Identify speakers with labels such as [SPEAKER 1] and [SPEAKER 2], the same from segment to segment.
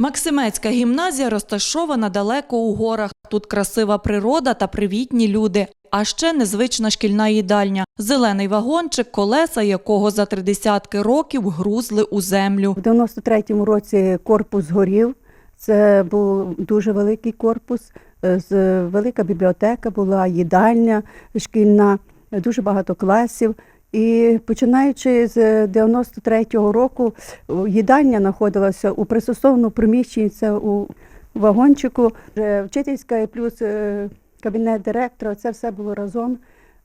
[SPEAKER 1] Максимецька гімназія розташована далеко у горах. Тут красива природа та привітні люди. А ще незвична шкільна їдальня, зелений вагончик, колеса якого за три десятки років грузли у землю.
[SPEAKER 2] У 93-му році корпус згорів. Це був дуже великий корпус. е, Велика бібліотека була, їдальня шкільна, е, дуже багато класів. І починаючи з 93-го року, їдання знаходилася у пристосованому приміщенні, це у вагончику. Вчительська і плюс е, кабінет директора, це все було разом.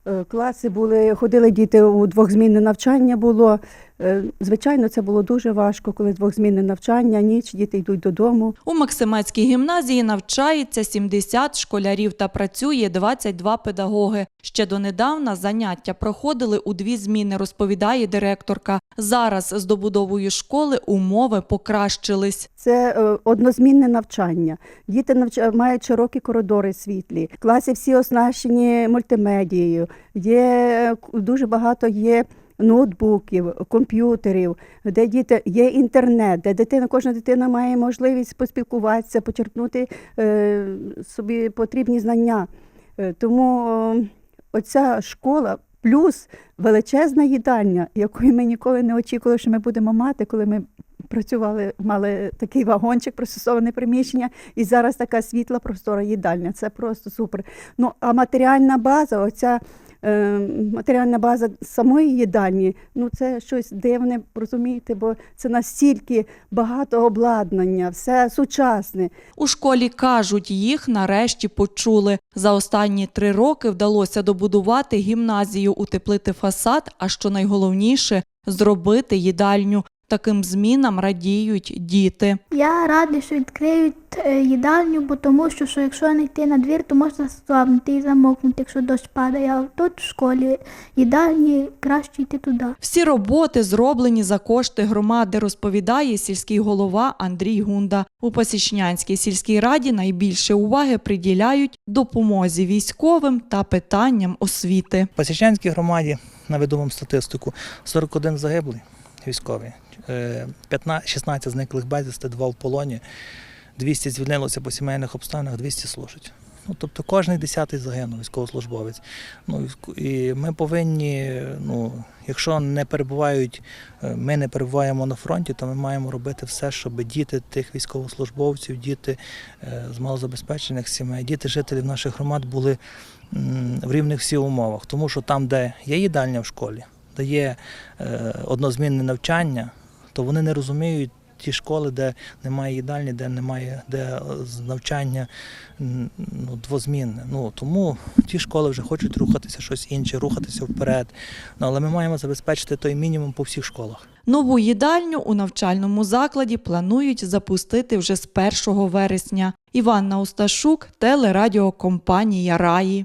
[SPEAKER 2] Е, Класи були, ходили діти у двохзмінне навчання було. Е, Звичайно, це було дуже важко, коли двохзмінне навчання, ніч, діти йдуть додому.
[SPEAKER 1] У Максимецькій гімназії навчається 70 школярів та працює 22 педагоги. Ще донедавна заняття проходили у дві зміни, розповідає директорка. Зараз з добудовою школи умови покращились.
[SPEAKER 2] Це е, однозмінне навчання. Діти навча... мають широкі коридори світлі. Класи всі оснащені мультимедією. Є е, дуже багато є. Ноутбуків, комп'ютерів, де діти є інтернет, де дитина, кожна дитина має можливість поспілкуватися, почерпнути е, собі потрібні знання. Е, тому е, оця школа плюс величезна їдальня, якої ми ніколи не очікували, що ми будемо мати, коли ми працювали, мали такий вагончик, пристосоване приміщення, і зараз така світла простора їдальня. Це просто супер. Ну а матеріальна база, оця матеріальна база самої їдальні, ну це щось дивне, розумієте, бо це настільки багато обладнання, все сучасне.
[SPEAKER 1] У школі кажуть, їх нарешті почули. За останні три роки вдалося добудувати гімназію, утеплити фасад, а що найголовніше зробити їдальню. Таким змінам радіють діти.
[SPEAKER 3] Я радий, що відкриють е, їдальню, бо тому що, що якщо не йти на двір, то можна заслабнути і замокнути, якщо дощ падає. А тут в школі їдальні краще йти туди.
[SPEAKER 1] Всі роботи зроблені за кошти громади, розповідає сільський голова Андрій Гунда. У Посічнянській сільській раді найбільше уваги приділяють допомозі військовим та питанням освіти.
[SPEAKER 4] В Пасічнянській громаді наведу вам статистику: 41 загиблий військовий, е, 15, 16 зниклих безвісти, 2 в полоні, 200 звільнилося по сімейних обставинах, 200 служать. Ну, тобто кожний десятий загинув військовослужбовець. Ну, і ми повинні, ну, якщо не перебувають, е, ми не перебуваємо на фронті, то ми маємо робити все, щоб діти тих військовослужбовців, діти е, з малозабезпечених сімей, діти жителів наших громад були в рівних всіх умовах. Тому що там, де є їдальня в школі, де є е, однозмінне навчання, то вони не розуміють ті школи, де немає їдальні, де немає де е, навчання ну, двозмінне. Ну, тому ті школи вже хочуть рухатися щось інше, рухатися вперед. Ну, але ми маємо забезпечити той мінімум по всіх школах.
[SPEAKER 1] Нову їдальню у навчальному закладі планують запустити вже з 1 вересня. Іванна Усташук, телерадіокомпанія Раї.